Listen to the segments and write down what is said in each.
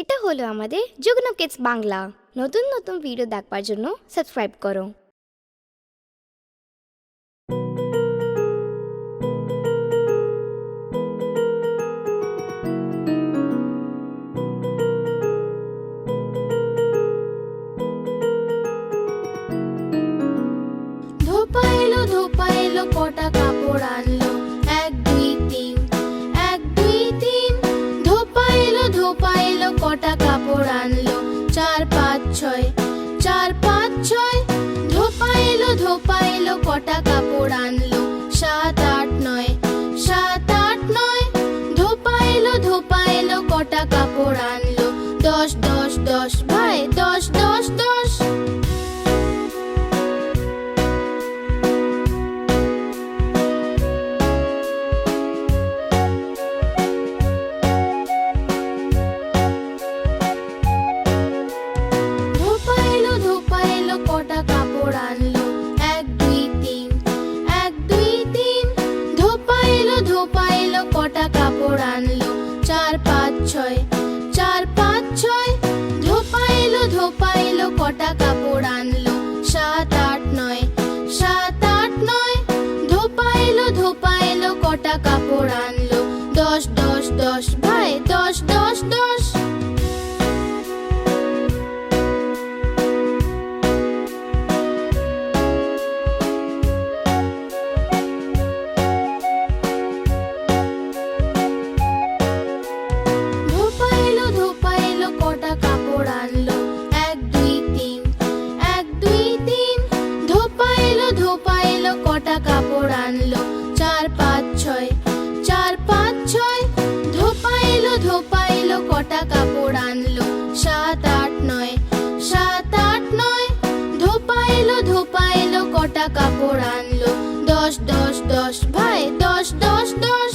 এটা হলো আমাদের যুগ্ন কিডস বাংলা। নতুন নতুন ভিডিও দেখবার জন্য সাবস্ক্রাইব করো। ধোপাইলো ধোপাইলো, কটা কাপড় আনলো। টাকা কাপড় আনলো। সাত আট নয়, সাত আট নয় ধোপা এলো ধোপা এলো কটা কাপড় আনলো। দশ দশ দশ, ভাই, দশ দশ দশ।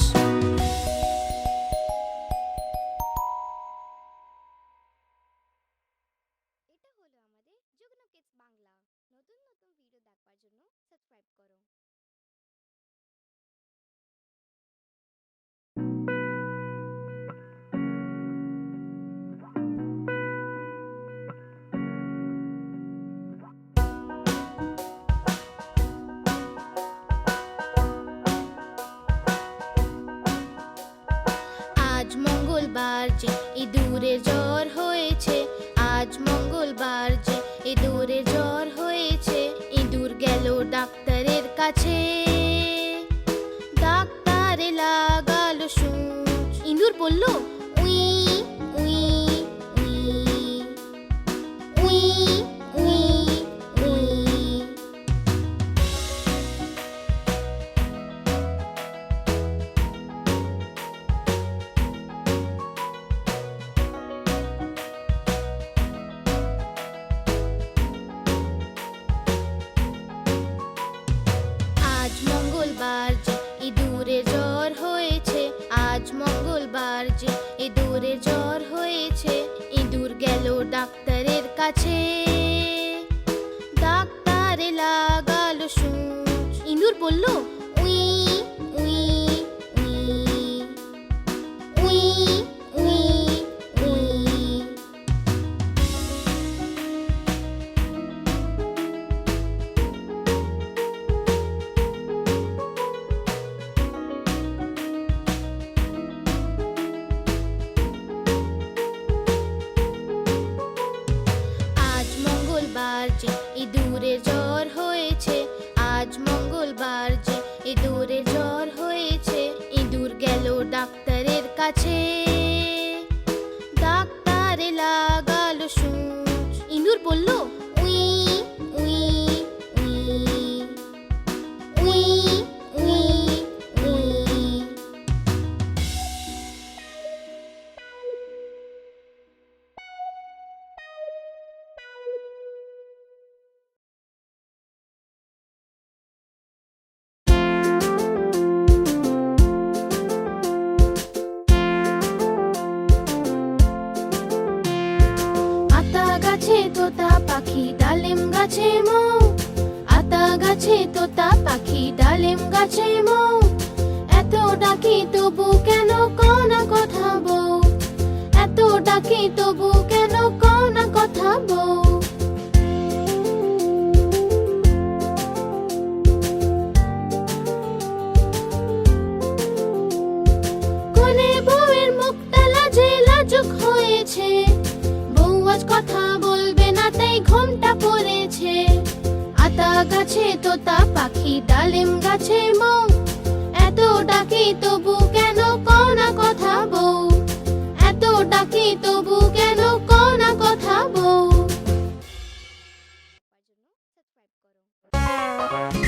বললো ডাকি তবু করো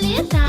planeta.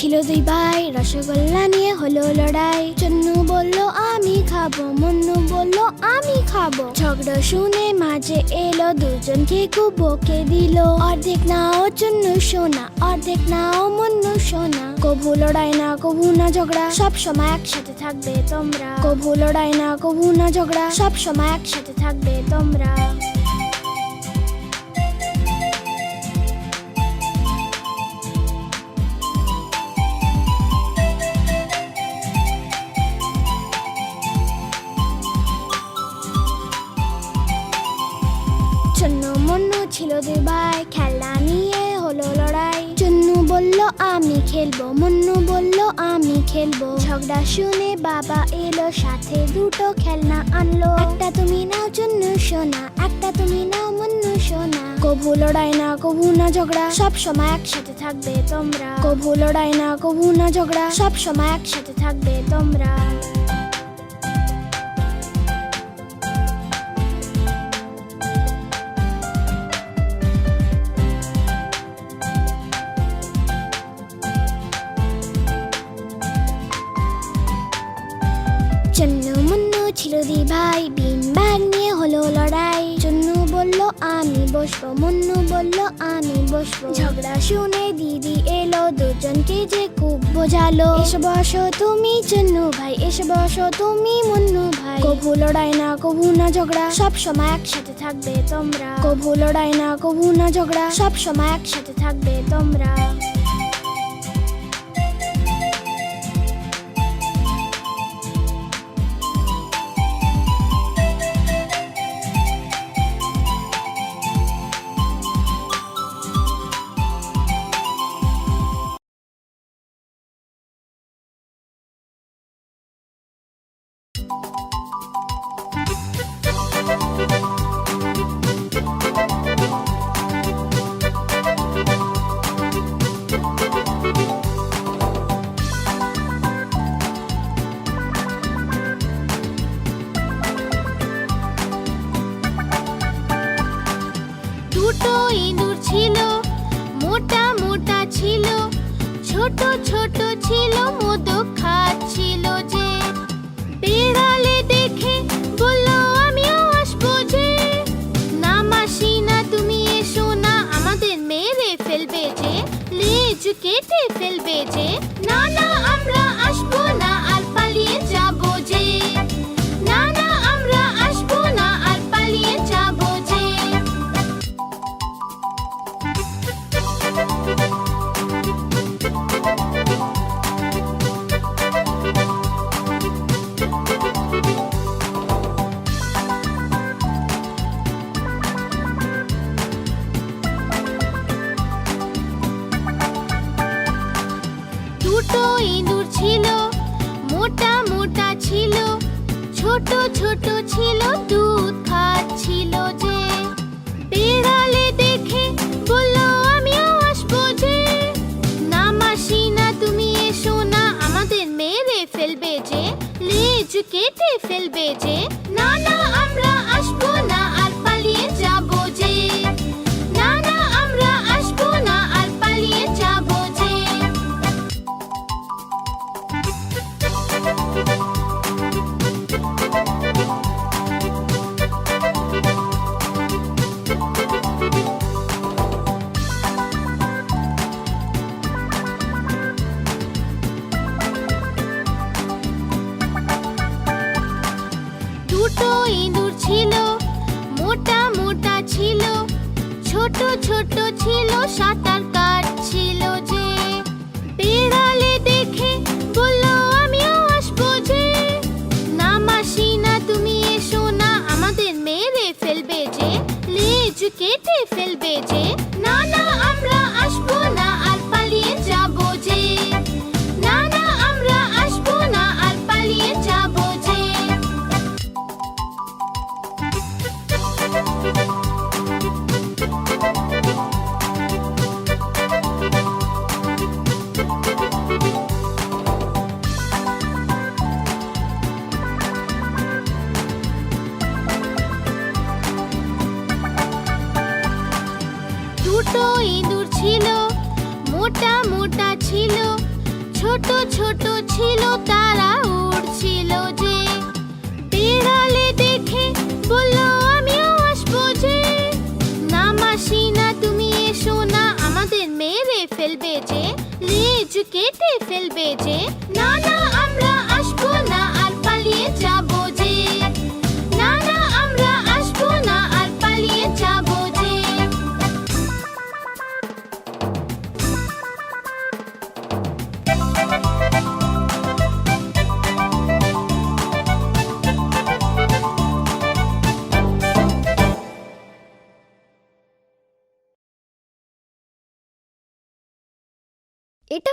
ছিল দুই ভাই, রসগোল্লা নিয়ে হলো লড়াই। চন্নু বলল, আমি খাব। মন্নু বলল, আমি খাব। ঝগড়া শুনে মাঝে এলো, দুজনকে খুব বকে দিল। অর্ধেক নাও চন্নু সোনা, অর্ধেক নাও মন্নু সোনা। কভু লড়াই না, কভু না ঝগড়া, সব সময় একসাথে থাকবে তোমরা। কভু লড়াই না, কভু না ঝগড়া, সব সময় একসাথে থাকবে তোমরা। মন্নু বলল, আমি খেলব। ঝগড়া শুনে বাবা এলো, সাথে দুটো খেলনা আনলো। একটা তুমি নাও চুন্নু সোনা, একটা তুমি নাও মন্নু সোনা। কভু লড়াই না, কভু না ঝগড়া, সব সময় একসাথে থাকবে তোমরা। কভু লড়াই না, কভু না ঝগড়া, সব সময় একসাথে থাকবে তোমরা। ভাই বিন ব্যাগ নিয়ে হলো লড়াই। চন্নু বলল, আমি বসবো। মুন্নু বলল, আমি বসবো। ঝগড়া শুনে দিদি এলো, দুজনকে যে খুব বোঝালো। এসে বসো তুমি চন্নু ভাই, এসে বসো তুমি মুন্নু ভাই। কভু লড়াই না, কভু না ঝগড়া, সব সময় একসাথে থাকবে তোমরা। কভু লড়াই না, কভু না ঝগড়া, সব সময় একসাথে থাকবে তোমরা। লেজ কেটে ফেলবে ছোট ছোট ছিল, দুধ খাচ্ছিল যে। বেড়ালে দেখে বলল, আমিও আসব যে। না মাসি, না তুমি এসো না, আমাদের মেরে ফেলবে যে, লেজ কেটে ফেলবে যে। না না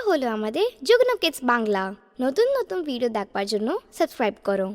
হলো আমাদের যুগ্ন কিডস বাংলা নতুন নতুন ভিডিও দেখবার জন্য সাবস্ক্রাইব করো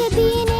के बीन